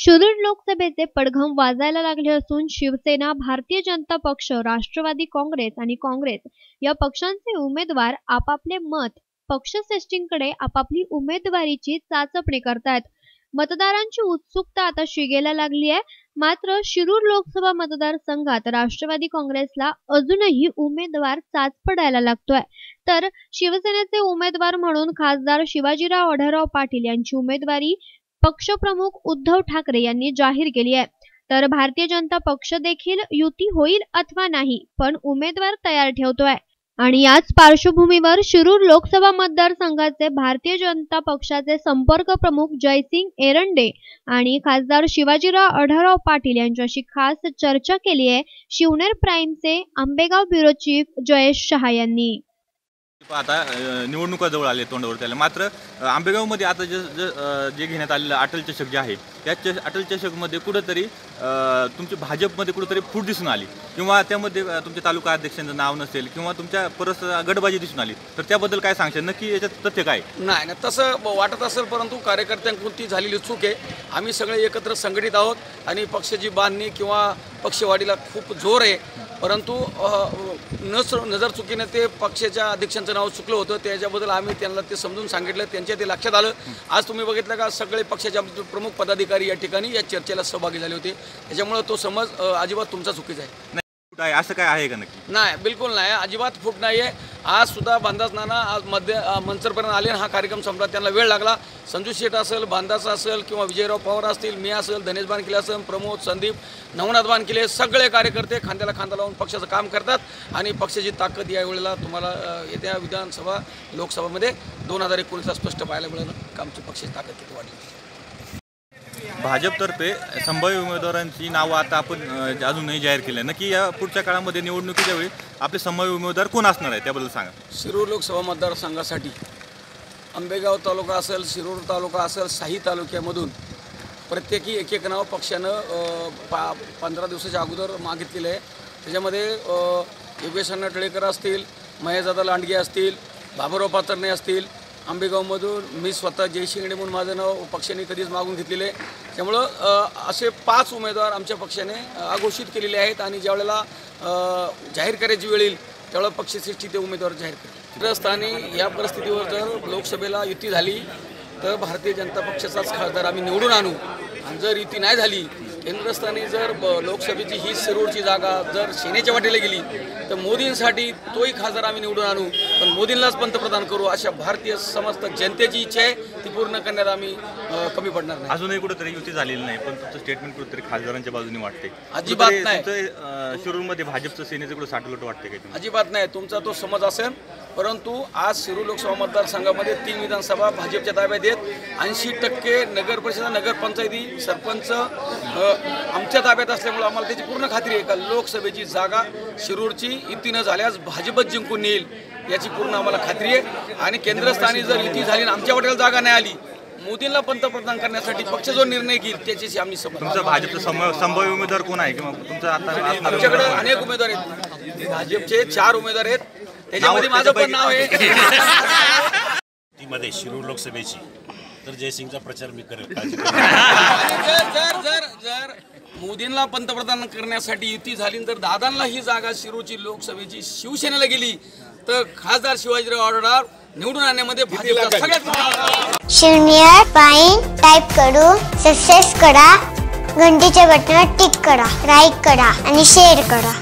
शिरूर लोकसभेचे पडघम वाजायला लागले असून शिवसेना भारतीय जनता पक्ष राष्ट्रवादी काँग्रेस आणि काँग्रेस या पक्षांचे उमेदवार आपापले मत पक्षश्रेष्ठींकडे आपापली उमेदवारीची चाचपणी करतायत. मतदारांची उत्सुकता आता शिगेला लागली आहे. मात्र शिरूर लोकसभा मतदारसंघात राष्ट्रवादी काँग्रेसला अजूनही उमेदवार चाच पडायला लागतोय. तर शिवसेनेचे उमेदवार म्हणून खासदार शिवाजीराव आढळराव पाटील यांची उमेदवारी पक्षप्रमुख उद्धव ठाकरे यांनी जाहीर केली आहे. तर भारतीय जनता पक्ष देखील युती होईल अथवा नाही पण उमेदवार तयार ठेवतोय. आणि याच पार्श्वभूमीवर शिरूर लोकसभा मतदारसंघाचे भारतीय जनता पक्षाचे संपर्क प्रमुख जयसिंग एरंडे आणि खासदार शिवाजीराव आढळराव पाटील यांच्याशी खास चर्चा केली आहे शिवनेर प्राईमचे आंबेगाव ब्युरो चीफ जयेश शहा यांनी. आता निवडणुका जवळ आले तोंडावर त्याला. मात्र आंबेगावमध्ये आता जे जे घेण्यात आलेलं अटल चषक जे आहे त्या चष अटल चषकमध्ये कुठंतरी अ, तुमच्या भाजपमध्ये कुठंतरी फूट दिसून आली. किंवा त्यामध्ये तुमच्या तालुका अध्यक्षांचं नाव नसेल किंवा तुमच्या परस गडबाजी दिसून आली. तर त्याबद्दल काय सांगशाल? नक्की याच्यात तथ्य काय? नाही ना तसं ब- वाटत असेल परंतु कार्यकर्त्यांकडून ती झालेली चूक आहे. आम्ही सगळे एकत्र संघटित आहोत आणि पक्षाची बांधणी किंवा पक्षवाढीला खूप जोर आहे. परंतु न नजर चुकीने ते पक्षाच्या अध्यक्षांचं नाव चुकलं होतं. त्याच्याबद्दल आम्ही त्यांना ते समजून सांगितलं. त्यांच्या ते लक्षात आलं. आज तुम्ही बघितलं का सगळे पक्षाचे आमचे प्रमुख पदाधिकारी या ठिकाणी या चर्चेला सहभागी झाले होते. त्याच्यामुळं तो समज अजिबात तुमचा चुकीचा आहे. नाही फूट आहे. असं काय आहे का नक्की? नाही बिलकुल नाही. अजिबात फूट नाही आहे आज सुद्धा बांधास नाना आज मध्य मंचरपर्यंत आले हा कार्यक्रम संपला. त्यांना वेळ लागला. संजू शेठ असेल बांधाचा असेल किंवा विजयराव पवार असतील मी असेल धनेश बानकिले असेल प्रमोद संदीप नवनाथ बानकिले सगळे कार्यकर्ते खांद्याला खांदा लावून पक्षाचं काम करतात आणि पक्षाची ताकद यावेळेला तुम्हाला येत्या विधानसभा लोकसभामध्ये दोन हजार एकोणीसला स्पष्ट पाहायला मिळालं. आमची पक्षाची ताकद किती वाढली? भाजपतर्फे संभाव्य उमेदवारांची नावं आता आपण अजूनही जाहीर केली आहे नक्की या पुढच्या काळामध्ये निवडणुकीच्या वेळी आपले संभाव्य उमेदवार कोण असणार आहे त्याबद्दल सांगा. शिरूर लोकसभा मतदारसंघासाठी आंबेगाव तालुका असेल शिरूर तालुका असेल साही तालुक्यामधून प्रत्येकी एक एक नाव पक्षानं पा पंधरा दिवसाच्या अगोदर मागितलेलं आहे. त्याच्यामध्ये योगेश अण्णा टिळेकर असतील महेशदादा लांडगे असतील बाबुराव पातरणे असतील आंबेगावमधून मी स्वतः जय शिंगणे म्हणून माझं नाव पक्षाने कधीच मागून घेतलेलं आहे. त्यामुळं असे पाच उमेदवार आमच्या पक्षाने अघोषित केलेले आहेत आणि ज्यावेळेला जाहीर करायची वेळ येईल त्यावेळेला पक्षश्रेष्ठी ते उमेदवार जाहीर करतील. स्थानी या परिस्थितीवर जर लोकसभेला युती झाली तर भारतीय जनता पक्षाचाच खासदार आम्ही निवडून आणू. आणि जर युती नाही झाली केंद्रस्थानी जर ब- लोकसभेची ही शिरूरची जागा जर सेनेच्या वाटेला गेली तर मोदींसाठी तोही खासदार आम्ही निवडून आणू. पण मोदींनाच पंतप्रधान करू अशा भारतीय समस्त जनतेची इच्छा आहे. ती पूर्ण करण्यात आम्ही कमी पडणार नाही. अजूनही कुठेतरी युती झालेली नाही पण तुमचं स्टेटमेंट कुठेतरी खासदारांच्या बाजूने वाटते अजिबात नाही. शिरूरमध्ये भाजपचं सेनेचं कुठं साठवलं वाटते तुम्हाला अजिबात नाही. तुमचा तो समज असेल. परंतु आज शिरूर लोकसभा मतदारसंघामध्ये तीन विधानसभा भाजपच्या ताब्यात आहेत. ऐंशी टक्के नगर परिषदा नगरपंचायती सरपंच आमच्या ताब्यात असल्यामुळे आम्हाला त्याची पूर्ण खात्री आहे का? लोकसभेची जागा शिरूरची युती न झाल्यास भाजपच जिंकून येईल याची पूर्ण आम्हाला खात्री आहे. आणि केंद्रस्थानी जर युती झाली आणि आमच्या वाटेला जागा नाही आली मोदींना पंतप्रधान करण्यासाठी पक्ष जो निर्णय घेईल त्याच्याशी आम्ही तुमचं भाजपचं संभाव्य उमेदवार कोण आहे किंवा तुमचं आता आमच्याकडे? अनेक उमेदवार आहेत. भाजपचे चार उमेदवार आहेत. त्याच्यामध्ये माझं पण नाव आहे. मध्ये शिरूर लोकसभेची. तर जयसिंगचा प्रचार मी करेल. जर मोदींना पंतप्रधान करण्यासाठी युती झाली तर दादांना ही जागा शिरूरची लोकसभेची शिवसेनेला गेली तर खासदार शिवाजीराव आढळराव निवडून आणण्यामध्ये भाजपचा सगळ्यात मोठा. शून्य पाईन टाईप करून सक्सेस करा घंटीच्या बटनावर टिक करा लाईक करा आणि शेअर करा